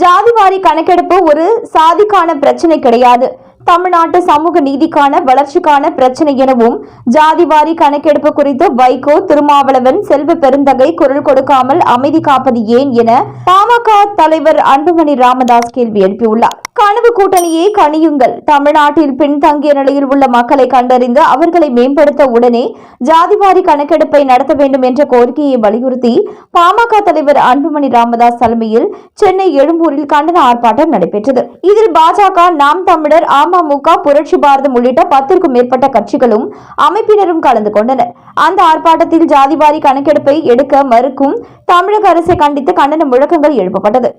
ஜாதிவாரி கணக்கெடுப்பு ஒரு சாதிக்கான பிரச்சனை கிடையாது. தமிழ்நாட்டு சமூக நீதிக்கான வளர்ச்சிக்கான பிரச்சனை எனவும் ஜாதிவாரி கணக்கெடுப்பு குறித்து வைகோ திருமாவளவன் செல்வ பெருந்தகை குரல் கொடுக்காமல் அமைதி காப்பது ஏன் என பாமக தலைவர் அன்புமணி ராமதாஸ் கேள்வி எழுப்பியுள்ளார். கனவு கூட்டணியே கணியுங்கள் தமிழ்நாட்டில் பின்தங்கிய நிலையில் உள்ள மக்களை கண்டறிந்து அவர்களை மேம்படுத்த உடனே ஜாதிவாரி கணக்கெடுப்பை நடத்த வேண்டும் என்ற கோரிக்கையை வலியுறுத்தி பாமக தலைவர் அன்புமணி ராமதாஸ் தலைமையில் சென்னை எழும்பூரில் கண்டன ஆர்ப்பாட்டம் நடைபெற்றது. இதில் பாஜக நாம் தமிழர் அமமுக புரட்சி பாரதம் உள்ளிட்ட பத்திற்கும் மேற்பட்ட கட்சிகளும் அமைப்பினரும் கலந்து கொண்டனர். அந்த ஆர்ப்பாட்டத்தில் ஜாதிவாரி கணக்கெடுப்பை எடுக்க மறுக்கும் தமிழக அரசை கண்டித்து கண்டன முழக்கங்கள் எழுப்பப்பட்டது.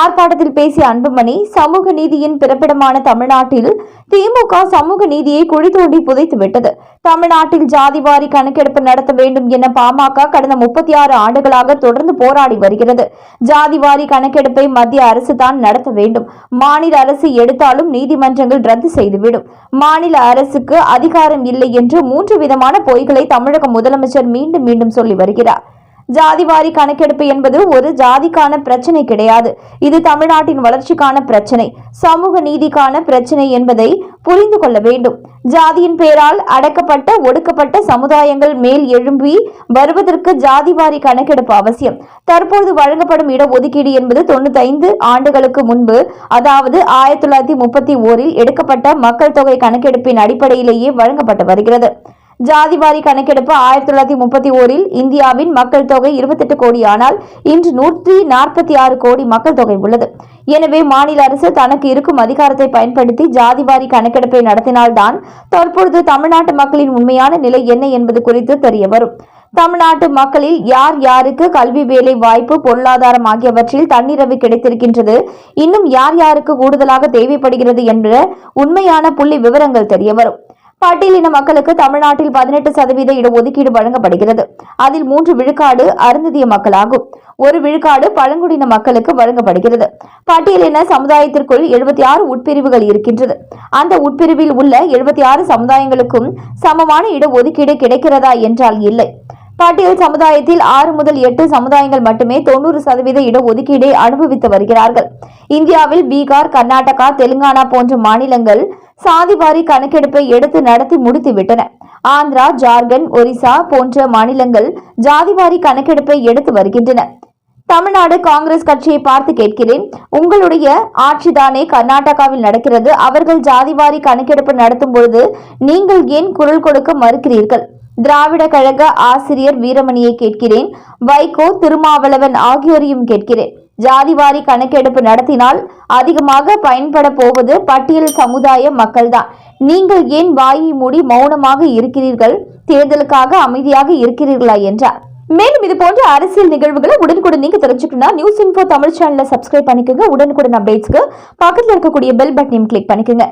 ஆர்ப்பாட்டத்தில் பேசிய அன்புமணி சமூக நீதியின் பிறப்பிடமான தமிழ்நாட்டில் திமுக சமூக நீதியை குழி தோண்டி புதைத்து தமிழ்நாட்டில் ஜாதிவாரி கணக்கெடுப்பு நடத்த வேண்டும் என பாமக கடந்த முப்பத்தி ஆறு ஆண்டுகளாக தொடர்ந்து போராடி வருகிறது. ஜாதிவாரி கணக்கெடுப்பை மத்திய அரசு தான் நடத்த வேண்டும். மாநில அரசு எடுத்தாலும் நீதிமன்றங்கள் ரத்து செய்துவிடும். மாநில அரசுக்கு அதிகாரம் இல்லை என்று மூன்று விதமான பொய்களை தமிழக முதலமைச்சர் மீண்டும் மீண்டும் சொல்லி வருகிறார். ஜாதிவாரி கணக்கெடுப்பு என்பது ஒரு ஜாதிக்கான பிரச்சனை கிடையாது. இது தமிழ்நாட்டின் வளர்ச்சிக்கான பிரச்சனை. சமூக நீதிக்கான பிரச்சனை என்பதை புரிந்து கொள்ள வேண்டும். ஜாதியின் பெயரால் அடக்கப்பட்ட ஒடுக்கப்பட்ட சமுதாயங்கள் மேல் எழும்பி வருவதற்கு ஜாதிவாரி கணக்கெடுப்பு அவசியம். தற்போது வழங்கப்படும் இடஒதுக்கீடு என்பது தொண்ணூத்தைந்து ஆண்டுகளுக்கு முன்பு அதாவது ஆயிரத்தி தொள்ளாயிரத்தி முப்பத்தி ஓரில் எடுக்கப்பட்ட மக்கள் தொகை கணக்கெடுப்பின் அடிப்படையிலேயே வழங்கப்பட்டு வருகிறது. ஜாதிவாரி கணக்கெடுப்பு ஆயிரத்தி தொள்ளாயிரத்தி முப்பத்தி ஓரில் இந்தியாவின் மக்கள் தொகை இருபத்தெட்டு கோடி ஆனால் இன்று நூற்றி நாற்பத்தி ஆறு கோடி மக்கள் தொகை உள்ளது. எனவே மாநில அரசு தனக்கு இருக்கும் அதிகாரத்தை பயன்படுத்தி ஜாதிவாரி கணக்கெடுப்பை நடத்தினால்தான் தற்பொழுது தமிழ்நாட்டு மக்களின் உண்மையான நிலை என்ன என்பது குறித்து தெரிய வரும். தமிழ்நாட்டு மக்களில் யார் யாருக்கு கல்வி வேலை வாய்ப்பு பொருளாதாரம் ஆகியவற்றில் தன்னிரவு கிடைத்திருக்கின்றது இன்னும் யார் யாருக்கு கூடுதலாக தேவைப்படுகிறது என்ற உண்மையான புள்ளி விவரங்கள் தெரிய வரும். பட்டியலின மக்களுக்கு தமிழ்நாட்டில் பதினெட்டு சதவீத இடஒதுக்கீடு வழங்கப்படுகிறது. அதில் மூன்று விழுக்காடு அருந்ததிய மக்களாகும். ஒரு விழுக்காடு பழங்குடியின மக்களுக்கு வழங்கப்படுகிறது. பட்டியலின சமுதாயத்திற்குள் எழுபத்தி ஆறு உட்பிரிவுகள் இருக்கின்றது. அந்த உட்பிரிவில் உள்ள எழுபத்தி ஆறு சமுதாயங்களுக்கும் சமமான இடஒதுக்கீடு கிடைக்கிறதா என்றால் இல்லை. பட்டியல் சமுதாயத்தில் ஆறு முதல் எட்டு சமுதாயங்கள் மட்டுமே தொண்ணூறு சதவீத இடஒதுக்கீடை அனுபவித்து வருகிறார்கள். இந்தியாவில் பீகார் கர்நாடகா தெலுங்கானா போன்ற மாநிலங்கள் சாதிவாரி கணக்கெடுப்பை எடுத்து நடத்தி முடித்துவிட்டன. ஆந்திரா ஜார்க்கண்ட் ஒரிசா போன்ற மாநிலங்கள் ஜாதிவாரி கணக்கெடுப்பை எடுத்து வருகின்றன. தமிழ்நாடு காங்கிரஸ் கட்சியை பார்த்து கேட்கிறேன். உங்களுடைய ஆட்சிதானே கர்நாடகாவில் நடக்கிறது. அவர்கள் ஜாதிவாரி கணக்கெடுப்பு நடத்தும் பொழுது நீங்கள் ஏன் குரல் கொடுக்க மறுக்கிறீர்கள்? திராவிட கழக ஆசிரியர் வீரமணியை கேட்கிறேன். வைகோ திருமாவளவன் ஆகியோரையும் கேட்கிறேன். ஜாதிவாரி கணக்கெடுப்பு நடத்தினால் அதிகமாக பயன்பட போவது பட்டியல் சமுதாய மக்கள்தான். நீங்கள் ஏன் வாயை மூடி மௌனமாக இருக்கிறீர்கள்? தேர்தலுக்காக அமைதியாக இருக்கிறீர்களா? என்றார். மேலும் இது போன்ற அரசியல் நிகழ்வுகளை உடனுக்குடன் நீங்க தெரிஞ்சுக்கணும்னா நியூஸ் இன்ஃபோ தமிழ் சேனலை சப்ஸ்கிரைப் பண்ணிக்கோங்க. உடனுக்குடன் அப்டேட்ஸ்க்கு பக்கத்தில் இருக்கக்கூடிய பெல் பட்டனையும் கிளிக் பண்ணிக்கோங்க.